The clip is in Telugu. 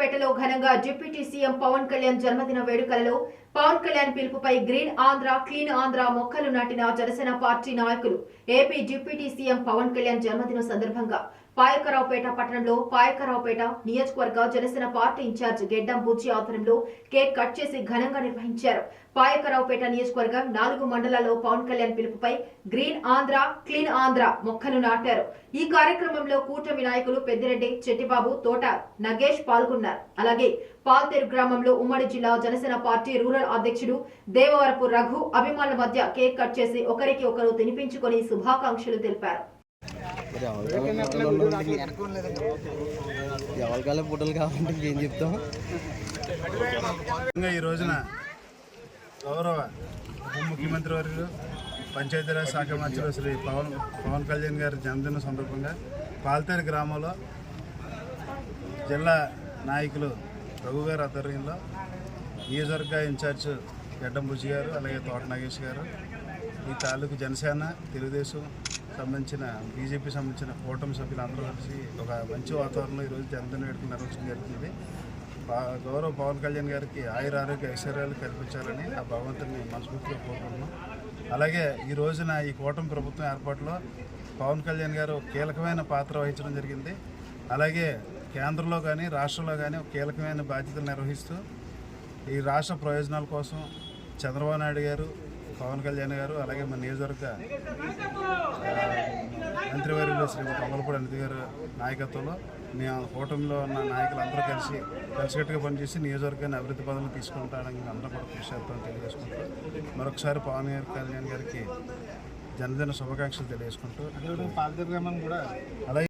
పాయకరావుపేటలో ఘనంగా డిప్యూటీ సీఎం పవన్ కళ్యాణ్ జన్మదిన వేడుకలలో పవన్ కళ్యాణ్ పిలుపుపై గ్రీన్ ఆంధ్ర క్లీన్ ఆంధ్ర మొక్కలు నాటిన జనసేన పార్టీ నాయకులు AP deputy CM Pawan Kalyan జన్మదిన సందర్భంగా పాయకరావుపేట పట్టణంలో పాయకరావుపేట నియోజకవర్గ జనసేన పార్టీ ఇన్ఛార్జ్ గెడ్డం బుజ్జి ఆధ్వర్యంలో కేక్ కట్ చేసి ఘనంగా నిర్వహించారు. పాయకరావుపేట నియోజకవర్గం నాలుగు మండలాల్లో పవన్ కళ్యాణ్ పిలుపుపై గ్రీన్ ఆంధ్ర క్లీన్ ఆంధ్ర మొక్కలు నాటారు. ఈ కార్యక్రమంలో కూటమి నాయకులు పెద్దిరెడ్డి చెట్టిబాబు తోట నగేష్ పాల్గొన్నారు. అలాగే పాల్తేరు గ్రామంలో ఉమ్మడి జిల్లా జనసేన పార్టీ రూరల్ అధ్యక్షుడు దేవవరపు రఘు అభిమానుల మధ్య కేక్ కట్ చేసి ఒకరికి ఒకరు తినిపించుకొని శుభాకాంక్షలు తెలిపారు. ఎవరికాలే పుట్టలు కావాలంటే ఇంకేం చెప్తాం? ఈ రోజున గౌరవ ఉప ముఖ్యమంత్రి వర్యులు పంచాయతీరాజ్ శాఖ మంత్రులు శ్రీ పవన్ పవన్ కళ్యాణ్ గారి జన్మదిన సందర్భంగా పాల్తేరు గ్రామంలో జిల్లా నాయకులు రఘు గారి ఆధ్వర్యంలో నియోజకవర్గ ఇన్ఛార్జ్ గడ్డం గారు అలాగే తోట నాగేష్ గారు ఈ తాలూకు జనసేన తెలుగుదేశం సంబంధించిన బీజేపీ సంబంధించిన కూటమి సభ్యులు అందరూ కలిసి ఒక మంచి వాతావరణంలో ఈరోజు జన్మదిన వేడుకలు నిర్వహించడం జరుగుతుంది. గౌరవ పవన్ కళ్యాణ్ గారికి ఆయుర ఆరోగ్య ఐశ్వర్యాలు కల్పించాలని ఆ భగవంతుని మనస్ఫూర్తిగా కోరుకుంటున్నాం. అలాగే ఈ రోజున ఈ కూటమి ప్రభుత్వం ఏర్పాటులో పవన్ కళ్యాణ్ గారు కీలకమైన పాత్ర వహించడం జరిగింది. అలాగే కేంద్రంలో కానీ రాష్ట్రంలో కానీ ఒక కీలకమైన బాధ్యతలు నిర్వహిస్తూ ఈ రాష్ట్ర ప్రయోజనాల కోసం చంద్రబాబు నాయుడు గారు పవన్ కళ్యాణ్ గారు అలాగే మన నియోజకవర్గ మంత్రివర్యులు శ్రీ పొంగలపూడి అనిత గారు నాయకత్వంలో మేము కూటమిలో ఉన్న నాయకులందరూ కలిసి కలిసికట్టుగా పనిచేసి నియోజకవర్గాన్ని అభివృద్ధి పదంలో తీసుకుంటానికి అందరూ కూడా కృషి చేస్తామని తెలియజేసుకుంటూ మరొకసారి పవన్ కళ్యాణ్ గారికి జన్మదిన శుభాకాంక్షలు తెలియజేసుకుంటూ అలాగే